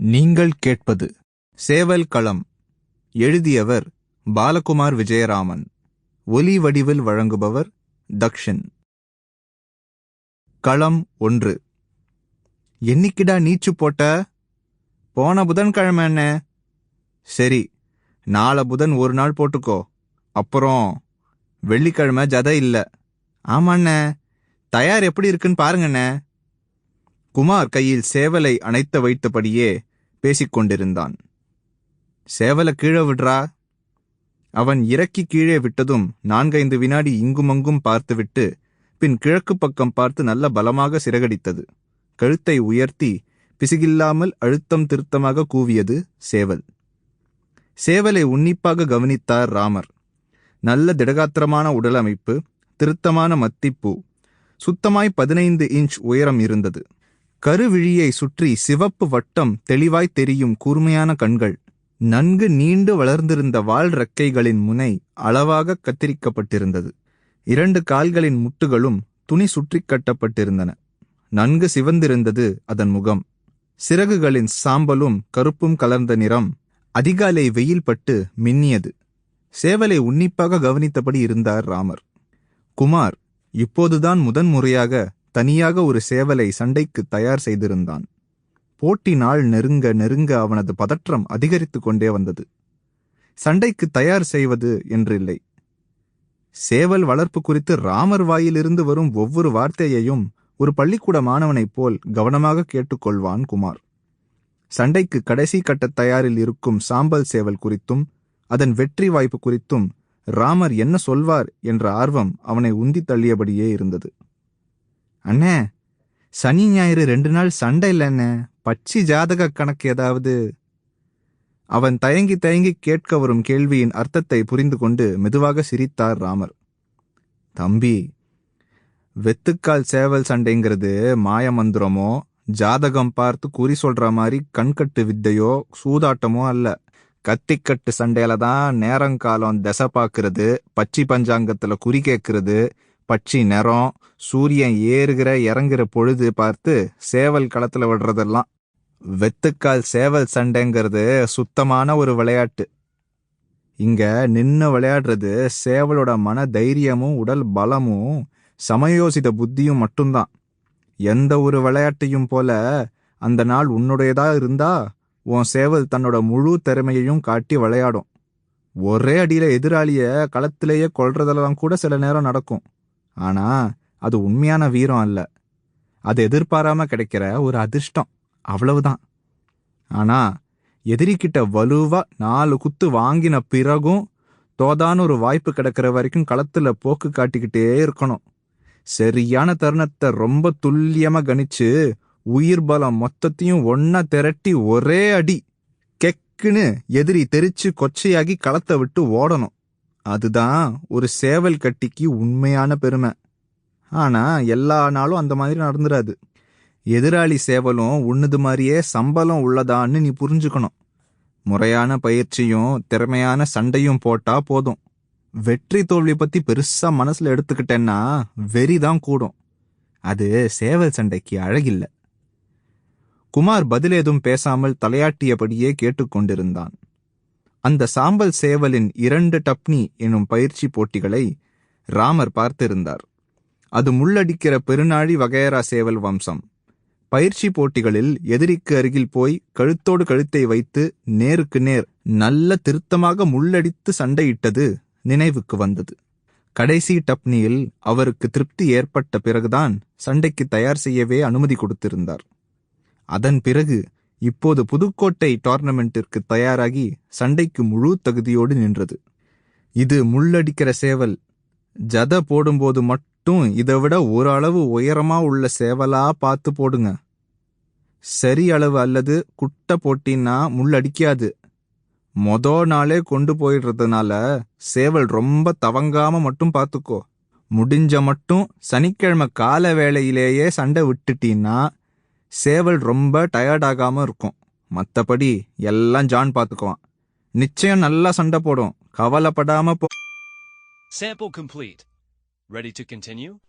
நீங்கள் கேட்பது. சேவல் களம். எழுதியவர் பாலகுமார் விஜயராமன். ஒலி வடிவில் வழங்குபவர் தக்ஷன். களம் ஒன்று. என்னைக்கிடா நீச்சு போட்ட? போன புதன்கிழமை என்ன? சரி நாளை புதன் ஒரு நாள் போட்டுக்கோ. அப்புறம் வெள்ளிக்கிழமை ஜத இல்ல. ஆமாண்ணே தயார் எப்படி இருக்குன்னு பாருங்கண்ணே குமார் கையில் சேவலை அணைத்து வைத்தபடியே பேசிக் கொண்டிருந்தான் சேவலை கீழே விடுறா? அவன் இறக்கி கீழே விட்டதும் நான்கைந்து வினாடி இங்குமங்கும் பார்த்துவிட்டு பின் கிழக்கு பக்கம் பார்த்து நல்ல பலமாக சிறகடித்தது. கழுத்தை உயர்த்தி பிசுகில்லாமல் அழுத்தம் திருத்தமாக கூவியது சேவல். சேவலை உன்னிப்பாக கவனித்தார் ராமர். நல்ல திடகாத்திரமான உடலமைப்பு திருத்தமான மத்திப்பூ சுத்தமாய் பதினைந்து இன்ச் உயரம் இருந்தது. கருவிழியை சுற்றி சிவப்பு வட்டம் தெளிவாய் தெரியும் கூர்மையான கண்கள். நன்கு நீண்டு வளர்ந்திருந்த வால் ரக்கைகளின் முனை அளவாக கத்திரிக்கப்பட்டிருந்தது. இரண்டு கால்களின் முட்டுகளும் துணி சுற்றி கட்டப்பட்டிருந்தன. நன்கு சிவந்திருந்தது அதன் முகம். சிறகுகளின் சாம்பலும் கருப்பும் கலர்ந்த நிறம் அதிகாலை வெயில் பட்டு மின்னியது. சேவலை உன்னிப்பாக கவனித்தபடி இருந்தார் ராமர். குமார் இப்போதுதான் முதன்முறையாக தனியாக ஒரு சேவலை சண்டைக்கு தயார் செய்திருந்தான். போட்டி நாள் நெருங்க நெருங்க அவனது பதற்றம் அதிகரித்து கொண்டே வந்தது. சண்டைக்கு தயார் செய்வது என்றில்லை. சேவல் வளர்ப்பு குறித்து ராமர் வாயிலிருந்து வரும் ஒவ்வொரு வார்த்தையையும் ஒரு பள்ளிக்கூட மாணவனைப் போல் கவனமாக கேட்டுக்கொள்வான் குமார். சண்டைக்கு கடைசி கட்ட தயாரில் இருக்கும் சாம்பல் சேவல் குறித்தும் அதன் வெற்றி வாய்ப்பு குறித்தும் ராமர் என்ன சொல்வார் என்ற ஆர்வம் அவனை உந்தி தள்ளியபடியே இருந்தது. அண்ணே சனி ஞாயிறு ரெண்டு நாள் சண்டை இல்லைண்ணே. பச்சி ஜாதக கணக்கு ஏதாவது? அவன் தயங்கி தயங்கி கேட்க வரும் கேள்வியின் அர்த்தத்தை புரிந்து கொண்டு மெதுவாக சிரித்தார் ராமர். தம்பி வெத்துக்கால் சேவல் சண்டைங்கிறது மாயமந்திரமோ ஜாதகம் பார்த்து குறி சொல்ற மாதிரி கண்கட்டு வித்தையோ சூதாட்டமோ அல்ல. கத்திக்கட்டு சண்டையில தான் நேரங்காலம் திசை பார்க்கறது பச்சி பஞ்சாங்கத்துல குறி கேட்கறது பட்சி நிறம் சூரியன் ஏறுகிற இறங்குற பொழுது பார்த்து சேவல் களத்துல விடுறதெல்லாம். வெத்துக்கால் சேவல் சண்டைங்கிறது சுத்தமான ஒரு விளையாட்டு. இங்க நின்று விளையாடுறது சேவலோட மன தைரியமும் உடல் பலமும் சமயோசித புத்தியும் மட்டும்தான். எந்த ஒரு விளையாட்டையும் போல அந்த நாள் உன்னுடையதா இருந்தா உன் சேவல் தன்னோட முழு திறமையையும் காட்டி விளையாடும். ஒரே அடியில எதிராளிய களத்திலேயே கொல்றதெல்லாம் கூட சில நேரம் நடக்கும். ஆனா அது உண்மையான வீரம் அல்ல. அது எதிர்பாராம கிடைக்கிற ஒரு அதிர்ஷ்டம். அவ்வளவுதான். ஆனா எதிரிக்கிட்ட வலுவா நாலு குத்து வாங்கின பிறகும் தோதான ஒரு வாய்ப்பு கிடைக்கிற வரைக்கும் களத்துல போக்கு காட்டிக்கிட்டே இருக்கணும். சரியான தருணத்தை ரொம்ப துல்லியமா கணிச்சு உயிர் பலம் மொத்தத்தையும் ஒன்னா திரட்டி ஒரே அடி கெக்குன்னு எதிரி தெரிச்சு கொச்சையாகி களத்தை விட்டு ஓடணும். அதுதான் ஒரு சேவல் கட்டிக்கு உண்மையான பெருமை. ஆனா எல்லா நாளும் அந்த மாதிரி நடந்துராது. எதிராளி சேவலும் உன்னுது மாதிரியே சம்பளம் உள்ளதான்னு நீ புரிஞ்சுக்கணும். முறையான பயிற்சியும் திறமையான சண்டையும் போட்டா போதும். வெற்றி தோல்வி பத்தி பெருசா மனசுல எடுத்துக்கிட்டேன்னா வெறிதான் கூடும். அது சேவல் சண்டைக்கு அழகில்ல. குமார் பதில் ஏதும் பேசாமல் தலையாட்டியபடியே கேட்டுக்கொண்டிருந்தான். அந்த சாம்பல் சேவலின் இரண்டு டப்னி எனும் பயிற்சி போட்டிகளை ராமர் பார்த்திருந்தார். அது முள்ளடிக்கிற பெருநாழி வகையரா சேவல் வம்சம். பயிற்சி போட்டிகளில் எதிரிக்கு அருகில் போய் கழுத்தோடு கழுத்தை வைத்து நேருக்கு நேர் நல்ல திருத்தமாக முள்ளடித்து சண்டையிட்டது நினைவுக்கு வந்தது. கடைசி டப்னியில் அவருக்கு திருப்தி ஏற்பட்ட பிறகுதான் சண்டைக்கு தயார் செய்யவே அனுமதி கொடுத்திருந்தார். அதன் பிறகு இப்போது புதுக்கோட்டை டோர்னமெண்டிற்கு தயாராகி சண்டைக்கு முழு தகுதியோடு நின்றது. இது முள்ளடிக்கிற சேவல் ஜத போடும்போது மட்டும் இதை விட ஓரளவு உயரமா உள்ள சேவலா பார்த்து போடுங்க. சரி அளவு அல்லது குட்டை போட்டின்னா முள்ளடிக்காது மொத நாளே கொண்டு போயிடுறதுனால சேவல் ரொம்ப தவங்காம மட்டும் பார்த்துக்கோ. முடிஞ்ச மட்டும் சனிக்கிழமை கால வேளையிலேயே சண்டை விட்டுட்டீன்னா சேவல் ரொம்ப டயர்ட் ஆகாம இருக்கும். மத்தபடி எல்லாம் ஜான் பார்த்துக்குவான். நிச்சயம் நல்லா சண்டை போடும். கவலைப்படாம போ Sample complete. Ready to continue?